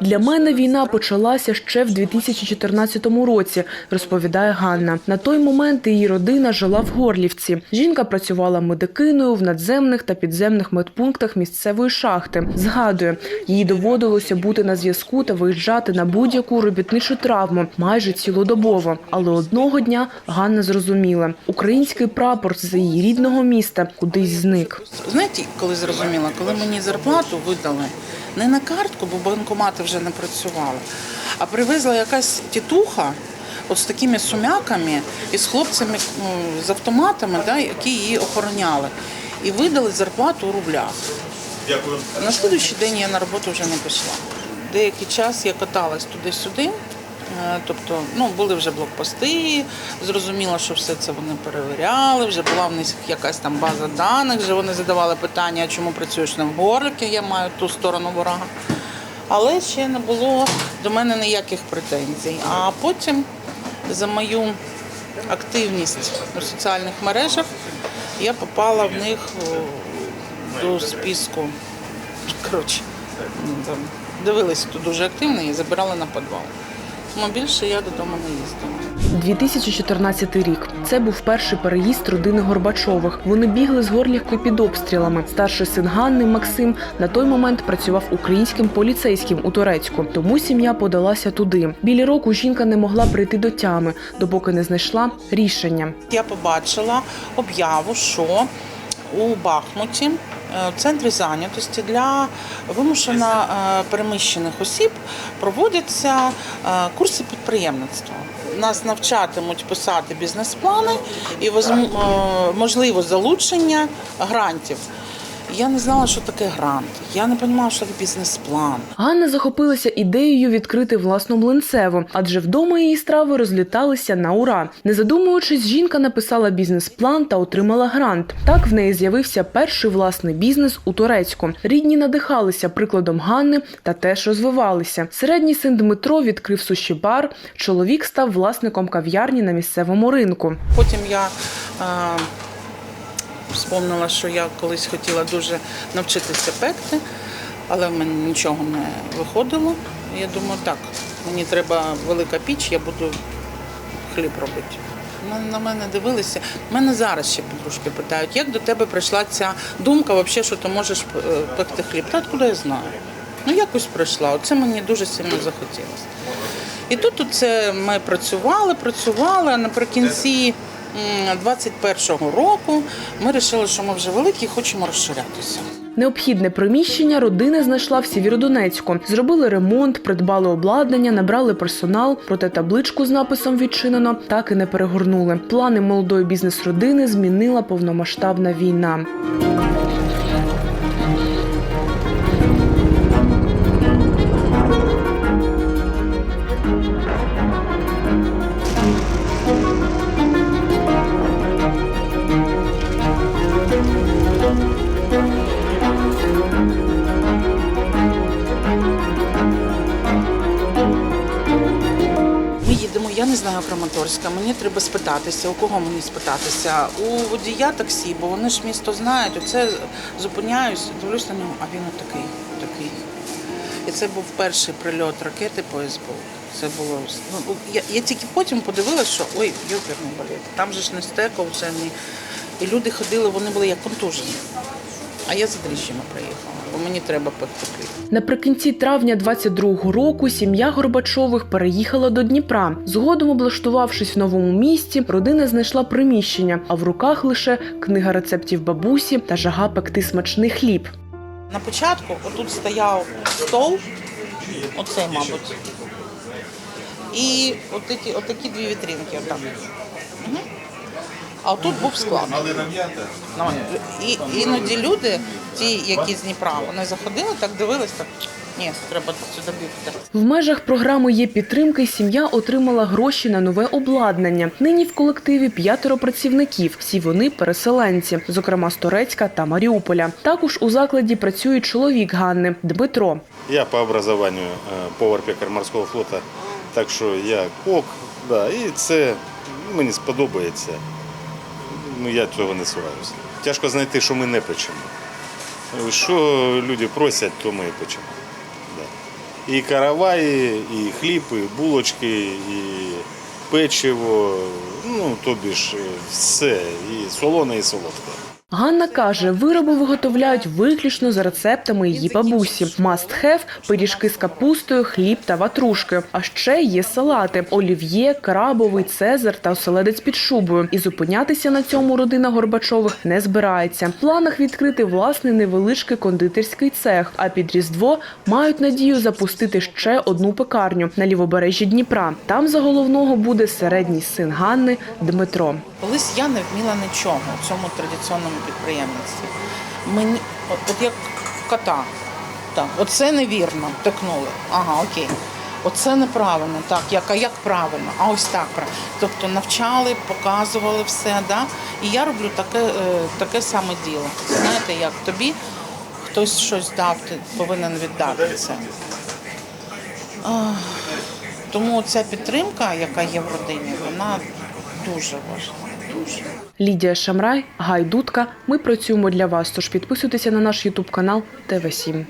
Для мене війна почалася ще в 2014 році, розповідає Ганна. На той момент її родина жила в Горлівці. Жінка працювала медикиною в надземних та підземних медпунктах місцевої шахти. Згадує, їй доводилося бути на зв'язку та виїжджати на будь-яку робітничу травму майже цілодобово. Але одного дня Ганна зрозуміла, український прапор з її рідного міста кудись зник. Знаєте, коли зрозуміла, коли мені зарплату видали не на картку, бо банкомати вже не працювали, а привезла якась тітуха от з такими сумяками і з хлопцями ну, з автоматами, да, які її охороняли. І видали зарплату у рублях. Дякую. На наступний день я на роботу вже не пішла. Деякий час я каталась туди-сюди. е, Тобто, ну були вже блокпости, зрозуміло, що все це вони перевіряли. Вже була в них якась там база даних. Вже вони задавали питання, чому працюєш не в я маю ту сторону ворога. Але ще не було до мене ніяких претензій. А потім за мою активність у соціальних мережах я попала в них до списку. Коротше, ну, там, дивилися, тут дуже активно і забирали на підвал. Тому більше я додому не їздила. 2014 рік. Це був перший переїзд родини Горбачових. Вони бігли з Горлівки під обстрілами. Старший син Ганни Максим на той момент працював українським поліцейським у Турецьку. Тому сім'я подалася туди. Білі року жінка не могла прийти до тями, допоки не знайшла рішення. Я побачила об'яву, що у Бахмуті в центрі зайнятості для вимушено е, переміщених осіб проводяться е, курси підприємництва. Нас навчатимуть писати бізнес-плани і е, можливо залучення грантів. Я не знала, що таке грант. Я не розуміла, що таке бізнес-план. Ганна захопилася ідеєю відкрити власну млинцеву, адже вдома її страви розліталися на ура. Не задумуючись, жінка написала бізнес-план та отримала грант. Так в неї з'явився перший власний бізнес у Турецьку. Рідні надихалися прикладом Ганни та теж розвивалися. Середній син Дмитро відкрив суші-бар. Чоловік став власником кав'ярні на місцевому ринку. Потім я е, вспомнила, що я колись хотіла дуже навчитися пекти, але в мене нічого не виходило. Я думаю, так, мені треба велика піч, я буду хліб робити. На- мене дивилися. Мене зараз ще подружки питають, як до тебе прийшла ця думка, вообще, що ти можеш е, пекти хліб. Та откуда я знаю? Ну якось прийшла. Оце мені дуже сильно захотілося. І тут це ми працювали, працювали. А наприкінці 21-го року ми вирішили, що ми вже великі хочемо розширятися. Необхідне приміщення родина знайшла в Сєвєродонецьку. Зробили ремонт, придбали обладнання, набрали персонал, проте табличку з написом відчинено так і не перегорнули. Плани молодої бізнес-родини змінила повномасштабна війна. Я не знаю Краматорська. Мені треба спитатися, у кого мені спитатися? У водія таксі, бо вони ж місто знають. Оце зупиняюсь, дивлюсь на нього, а він отакий, такий. І це був перший прильот ракети по СБУ. Це було ну, я, я тільки потім подивилася, що ой, йоперний балет. Там же ж не стеков, це не. І люди ходили, вони були як контужені. А я за дріжджами приїхала, бо мені треба пекти. Наприкінці травня 22-го року сім'я Горбачових переїхала до Дніпра. Згодом, облаштувавшись в новому місті, родина знайшла приміщення, а в руках лише книга рецептів бабусі та жага пекти смачний хліб. На початку отут стояв стол, оцей, мабуть. І отакі, отакі дві вітринки. Отак. Мгм. А отут був склад. Ну, І іноді люди, ті, які з Дніпра, вони заходили, так дивились, так ні, треба сюди бігти. В межах програми є підтримки. Сім'я отримала гроші на нове обладнання. Нині в колективі п'ятеро працівників. Всі вони переселенці, зокрема з Торецька та Маріуполя. Також у закладі працює чоловік Ганни Дмитро. Я по образованию е, повар-пекар морського флота, так що я кок, да, і це мені сподобається. Ну, я цього не соромлюся. Тяжко знайти, що ми не печемо. Що люди просять, то ми печемо. Да. і караваї, і хліб, і булочки, і печиво. Ну, тобі ж е, все, і солоне, і солодке. Ганна каже, вироби виготовляють виключно за рецептами її бабусі. Must have – пиріжки з капустою, хліб та ватрушки. А ще є салати – олів'є, крабовий, цезар та оселедець під шубою. І зупинятися на цьому родина Горбачових не збирається. В планах відкрити власний невеличкий кондитерський цех. А під Різдво мають надію запустити ще одну пекарню на лівобережжі Дніпра. Там за головного буде середній син Ганни Дмитро. Колись я не вміла нічого у цьому традиційному підприємництві. Мені, от, от як кота. Так, оце невірно, втикнули. Ага, окей. Оце неправильно, так, як, а як правильно, а ось так правильно. Тобто навчали, показували все, да? і я роблю таке, е, таке саме діло. Знаєте, як тобі хтось щось дав, ти повинен віддати це. Тому ця підтримка, яка є в родині, вона дуже важлива. Дуже. Лідія Шамрай, Гай Дудка. Ми працюємо для вас. Тож підписуйтеся на наш Ютуб канал ТВ 7